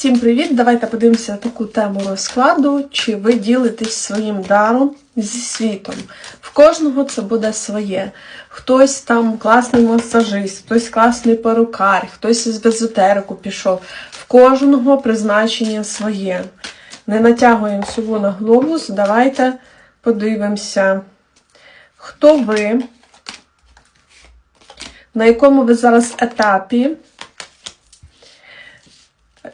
Всім привіт! Давайте подивимося на таку тему розкладу, чи ви ділитесь своїм даром зі світом. В кожного це буде своє. Хтось там класний масажист, хтось класний перукар, хтось із езотерику пішов. В кожного призначення своє. Не натягуємо всього на глобус, давайте подивимося, хто ви, на якому ви зараз етапі.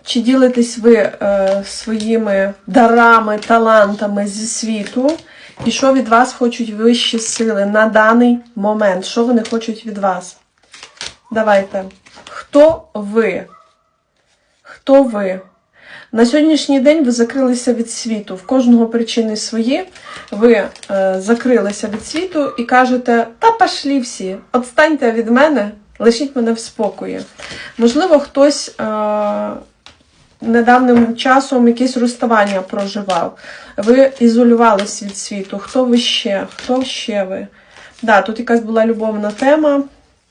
Чи ділитесь ви е, своїми дарами, талантами зі світу? І що від вас хочуть вищі сили на даний момент? Що вони хочуть від вас? Давайте. Хто ви? Хто ви? На сьогоднішній день ви закрилися від світу. В кожного причини свої. Ви е, закрилися від світу і кажете: та пошлі всі, отстаньте від мене, лишіть мене в спокої. Можливо, хтось. Е, недавним часом якесь розставання проживав. Ви ізолювались від світу. Хто ви ще? Хто ще ви? Да, тут якась була любовна тема.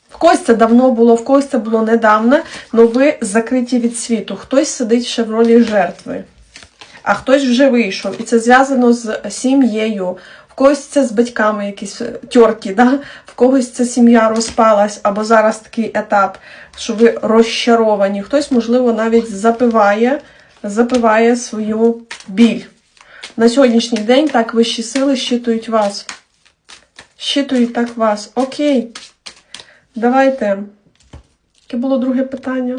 В когось це давно було, в когось це було недавно, але ви закриті від світу. Хтось сидить ще в ролі жертви, а хтось вже вийшов. І це зв'язано з сім'єю. Когось це з батьками якісь тьорки, да? в когось це сім'я розпалась, або зараз такий етап, що ви розчаровані. Хтось, можливо, навіть запиває, запиває свою біль. На сьогоднішній день так вищі сили щитують вас. Щитують так вас. Окей. Давайте. Яке було друге питання?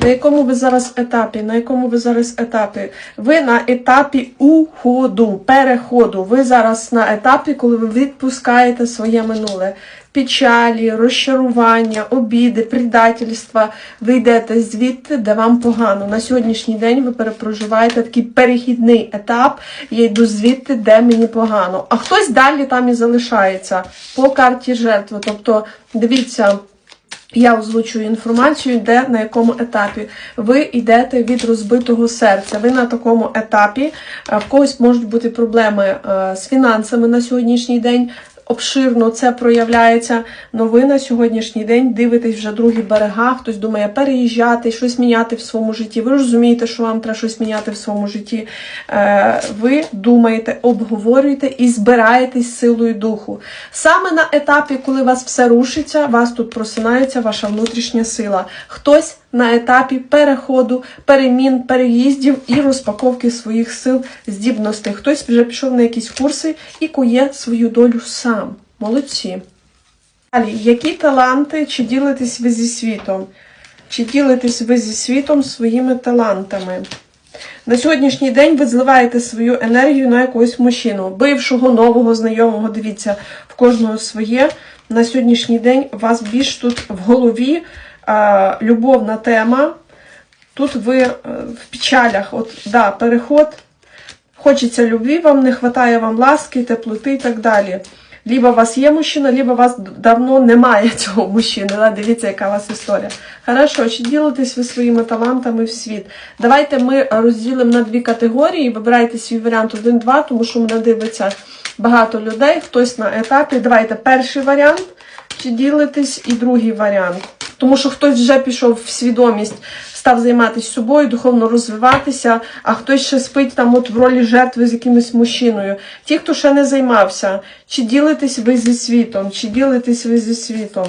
На якому ви зараз етапі? На якому ви зараз етапі? Ви на етапі уходу, переходу. Ви зараз на етапі, коли ви відпускаєте своє минуле. Печалі, розчарування, обіди, предательства. Ви йдете звідти, де вам погано. На сьогоднішній день ви перепроживаєте такий перехідний етап. Я йду звідти, де мені погано. А хтось далі там і залишається по карті жертви. Тобто, дивіться. Я озвучую інформацію, де на якому етапі ви йдете від розбитого серця. Ви на такому етапі, е, в когось можуть бути проблеми е, з фінансами на сьогоднішній день. Обширно це проявляється. Но ви на сьогоднішній день дивитесь вже другі берега. Хтось думає переїжджати, щось міняти в своєму житті. Ви розумієте, що вам треба щось міняти в своєму житті. Е, Ви думаєте, обговорюєте і збираєтесь силою духу. Саме на етапі, коли у вас все рушиться, вас тут просинається ваша внутрішня сила. Хтось на етапі переходу, перемін, переїздів і розпаковки своїх сил, здібностей. Хтось вже пішов на якісь курси і кує свою долю сам. Молодці. Далі, які таланти, чи ділитесь ви зі світом? Чи ділитесь ви зі світом своїми талантами? На сьогоднішній день ви зливаєте свою енергію на якогось мужчину, бившого, нового, знайомого. Дивіться, в кожного своє. На сьогоднішній день у вас більш тут в голові любовна тема. Тут ви е, в печалях, от, да, переход. Хочеться любві, вам не вистачає вам ласки, теплоти і так далі. Либо у вас є мужчина, либо у вас давно немає цього мужчини. Да? Дивіться, яка у вас історія. Хорошо, чи ділитесь ви своїми талантами в світ? Давайте ми розділимо на дві категорії. Вибирайте свій варіант 1-2, тому що мене дивиться багато людей, хтось на етапі. Давайте перший варіант, чи ділитесь, і другий варіант. Тому що хтось вже пішов в свідомість, став займатися собою, духовно розвиватися, а хтось ще спить там от в ролі жертви з якимось мужчиною. Ті, хто ще не займався, чи ділитесь ви зі світом, чи ділитесь ви зі світом.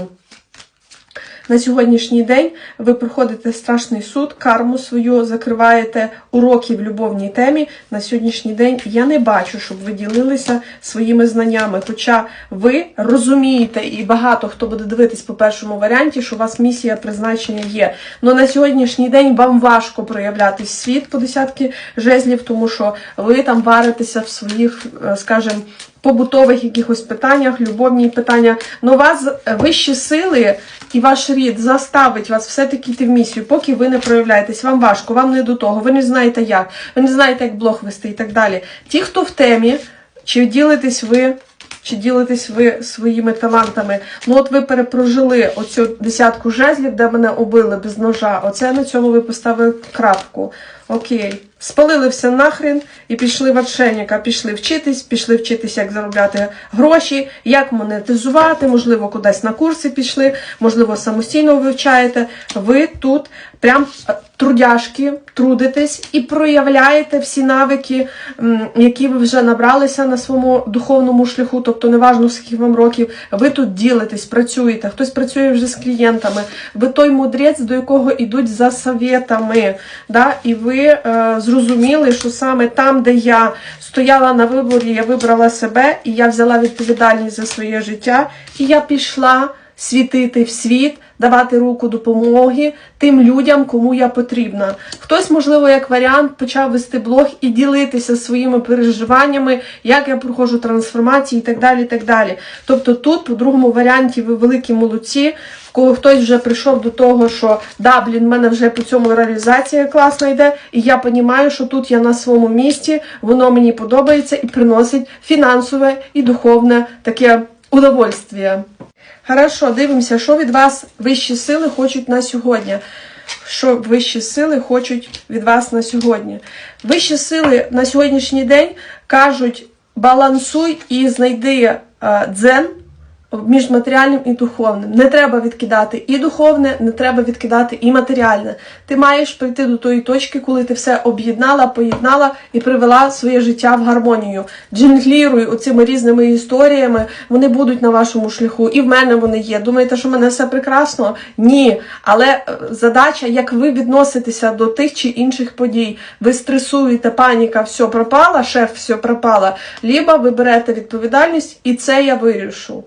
На сьогоднішній день ви проходите страшний суд, карму свою закриваєте уроки в любовній темі. На сьогоднішній день я не бачу, щоб ви ділилися своїми знаннями. Хоча ви розумієте, і багато хто буде дивитись по першому варіанті, що у вас місія призначення є. Но на сьогоднішній день вам важко проявляти світ по десятки жезлів, тому що ви там варитеся в своїх, е, скажімо, побутових якихось питаннях, любовні питання. Но вас вищі сили і ваш рід заставить вас все-таки йти в місію, поки ви не проявляєтесь. Вам важко, вам не до того, ви не знаєте як, ви не знаєте, як блог вести і так далі. Ті, хто в темі, чи ділитесь ви. Чи ділитесь ви своїми талантами? Ну, от ви перепрожили оцю десятку жезлів, де мене убили без ножа. Оце на цьому ви поставили крапку. Окей. Спалили все нахрен і пішли в отшельника, пішли вчитись, пішли вчитись, як заробляти гроші, як монетизувати, можливо, кудись на курси пішли, можливо, самостійно вивчаєте. Ви тут прям е, трудяшки, трудитесь і проявляєте всі навики, які ви вже набралися на своєму духовному шляху, тобто неважно скільки вам років, ви тут ділитесь, працюєте, хтось працює вже з клієнтами, ви той мудрець, до якого йдуть за советами. Да? І ви е, зрозуміли, що саме там, де я стояла на виборі, я вибрала себе і я взяла відповідальність за своє життя, і я пішла світити в світ, давати руку допомоги тим людям, кому я потрібна. Хтось, можливо, як варіант, почав вести блог і ділитися своїми переживаннями, як я проходжу трансформації і так далі. і так далі. Тобто тут, по другому варіанті, ви великі молодці. В кого хтось вже прийшов до того, що да, блін, в мене вже по цьому реалізація класна йде, і я розумію, що тут я на своєму місці, воно мені подобається і приносить фінансове і духовне таке удовольствие. Хорошо, дивимося, що від вас вищі сили хочуть на сьогодні. Що вищі сили хочуть від вас на сьогодні? Вищі сили на сьогоднішній день кажуть: балансуй і знайди е, дзен між матеріальним і духовним. Не треба відкидати і духовне, не треба відкидати і матеріальне. Ти маєш прийти до тої точки, коли ти все об'єднала, поєднала і привела своє життя в гармонію. Джингліруй оцими різними історіями, вони будуть на вашому шляху, і в мене вони є. Думаєте, що в мене все прекрасно? Ні. Але е, задача, як ви відноситеся до тих чи інших подій. Ви стресуєте, паніка, все пропало, шеф, все пропало. Лібо ви берете відповідальність, і це я вирішу.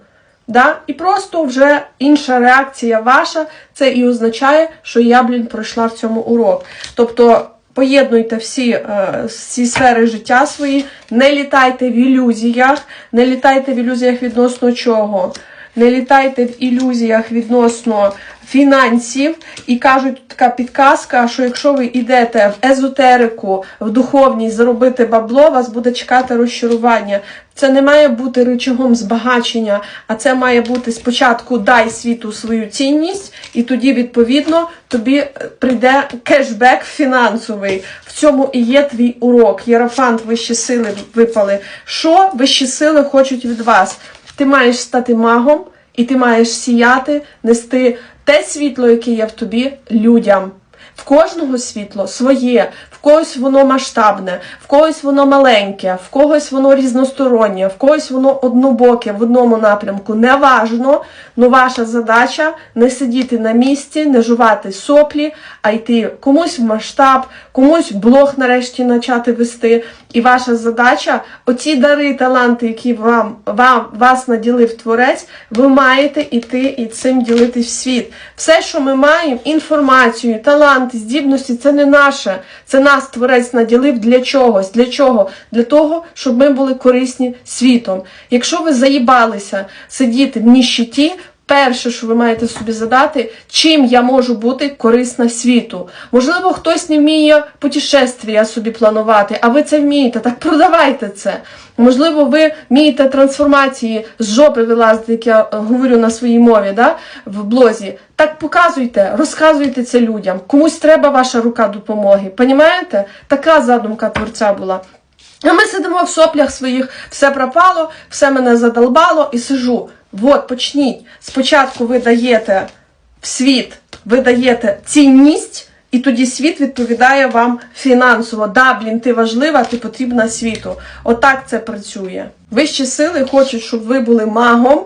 Да? І просто вже інша реакція ваша, це і означає, що я, блін, пройшла в цьому урок. Тобто поєднуйте всі, е, всі сфери життя свої, не літайте в ілюзіях, не літайте в ілюзіях відносно чого. Не літайте в ілюзіях відносно фінансів, і кажуть така підказка, що якщо ви йдете в езотерику, в духовність заробити бабло, вас буде чекати розчарування. Це не має бути речагом збагачення, а це має бути спочатку дай світу свою цінність, і тоді, відповідно, тобі е, прийде кешбек фінансовий. В цьому і є твій урок. Єрофант, вищі сили випали. Що вищі сили хочуть від вас? Ти маєш стати магом, і ти маєш сіяти, нести те світло, яке є в тобі, людям. В кожного світло своє, когось воно масштабне, в когось воно маленьке, в когось воно різностороннє, в когось воно однобоке в одному напрямку. Неважно, але ваша задача не сидіти на місці, не жувати соплі, а йти комусь в масштаб, комусь блог нарешті почати вести. І ваша задача, оці дари, таланти, які вам, вам вас наділив творець, ви маєте іти і цим ділитись в світ. Все, що ми маємо, інформацію, таланти, здібності, це не наше. Це нас творець наділив для чогось. Для чого? Для того, щоб ми були корисні світом. Якщо ви заїбалися сидіти в ніщиті, Перше, що ви маєте собі задати, чим я можу бути корисна світу. Можливо, хтось не вміє путешествія собі планувати, а ви це вмієте. Так продавайте це. Можливо, ви вмієте трансформації з жопи вилазити, як я е, говорю на своїй мові, да, в блозі. Так показуйте, розказуйте це людям. Комусь треба ваша рука допомоги. Понімаєте? Така задумка творця була. А ми сидимо в соплях своїх, все пропало, все мене задолбало і сижу. От, почніть. Спочатку ви даєте в світ, ви даєте цінність, і тоді світ відповідає вам фінансово. Да, блін, ти важлива, ти потрібна світу. Отак це працює. Вищі сили хочуть, щоб ви були магом.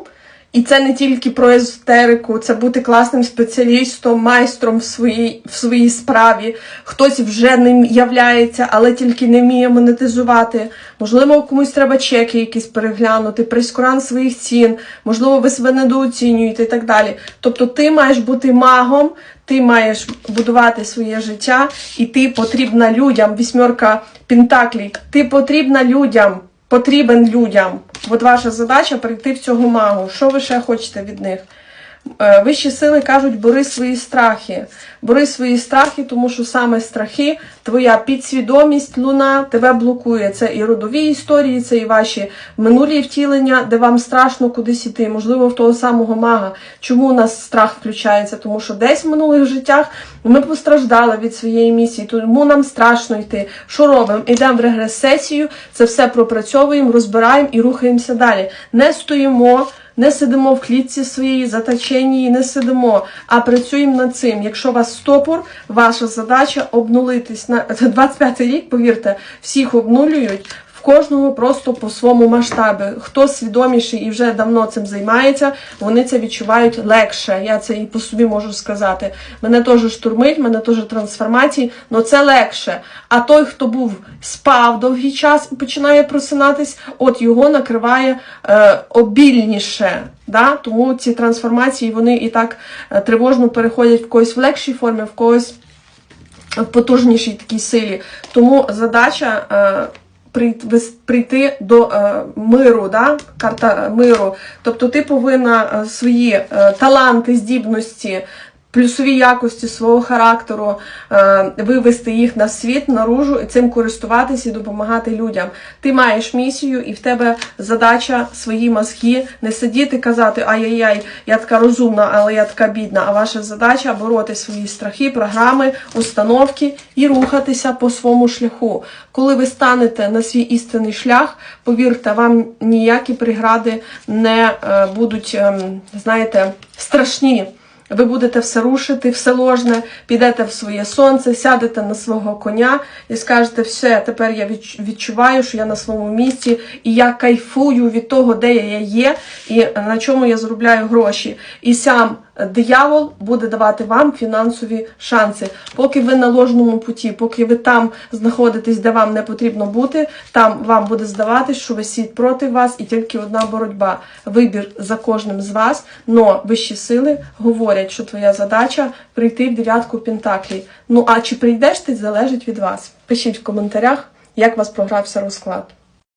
І це не тільки про езотерику, це бути класним спеціалістом, майстром в своїй в своїй справі. Хтось вже ним являється, але тільки не вміє монетизувати. Можливо, комусь треба чеки якісь переглянути, прескуран своїх цін, можливо, ви себе недооцінюєте і так далі. Тобто ти маєш бути магом, ти маєш будувати своє життя, і ти потрібна людям. Вісьмерка Пентаклі, ти потрібна людям. Потрібен людям. От ваша задача прийти в цього магу. Що ви ще хочете від них? Е, Вищі сили кажуть, бери свої страхи. Бери свої страхи, тому що саме страхи, твоя підсвідомість, луна тебе блокує. Це і родові історії, це і ваші минулі втілення, де вам страшно кудись іти. Можливо, в того самого мага. Чому у нас страх включається? Тому що десь в минулих життях ми постраждали від своєї місії, тому нам страшно йти. Що робимо? Ідемо в регрес-сесію, це все пропрацьовуємо, розбираємо і рухаємося далі. Не стоїмо. Не сидимо в клітці своїй, заточенні, не сидимо, а працюємо над цим. Якщо у вас стопор, ваша задача обнулитись на 25 рік, повірте, всіх обнулюють. Кожного просто по своєму масштабі. Хто свідоміший і вже давно цим займається, вони це відчувають легше. Я це і по собі можу сказати. Мене теж штурмить, мене теж трансформації, але це легше. А той, хто був спав довгий час і починає просинатись, от його накриває е, обільніше. Да? Тому ці трансформації вони і так е, тривожно переходять в когось в легшій формі, в когось в потужнішій такій силі. Тому задача. Е, прийти до е, миру, да? карта миру. Тобто ти повинна е, свої е, таланти, здібності, плюсові якості свого характеру е, вивести їх на світ, наружу і цим користуватися і допомагати людям. Ти маєш місію, і в тебе задача свої мозги не сидіти, казати ай-яй-яй, я така розумна, але я така бідна. А ваша задача бороти свої страхи, програми, установки і рухатися по своєму шляху. Коли ви станете на свій істинний шлях, повірте, вам ніякі прегради не е, будуть, ем, знаєте, страшні. Ви будете все рушити, все ложне, підете в своє сонце, сядете на свого коня і скажете, все, тепер я відчуваю, що я на своєму місці, і я кайфую від того, де я є, і на чому я заробляю гроші. І сам диявол буде давати вам фінансові шанси. Поки ви на ложному путі, поки ви там знаходитесь, де вам не потрібно бути, там вам буде здаватись, що світ проти вас і тільки одна боротьба. Вибір за кожним з вас, но вищі сили говорять, що твоя задача прийти в дев'ятку пентаклей. Ну а чи прийдеш ти, залежить від вас. Пишіть в коментарях, як вас програвся розклад.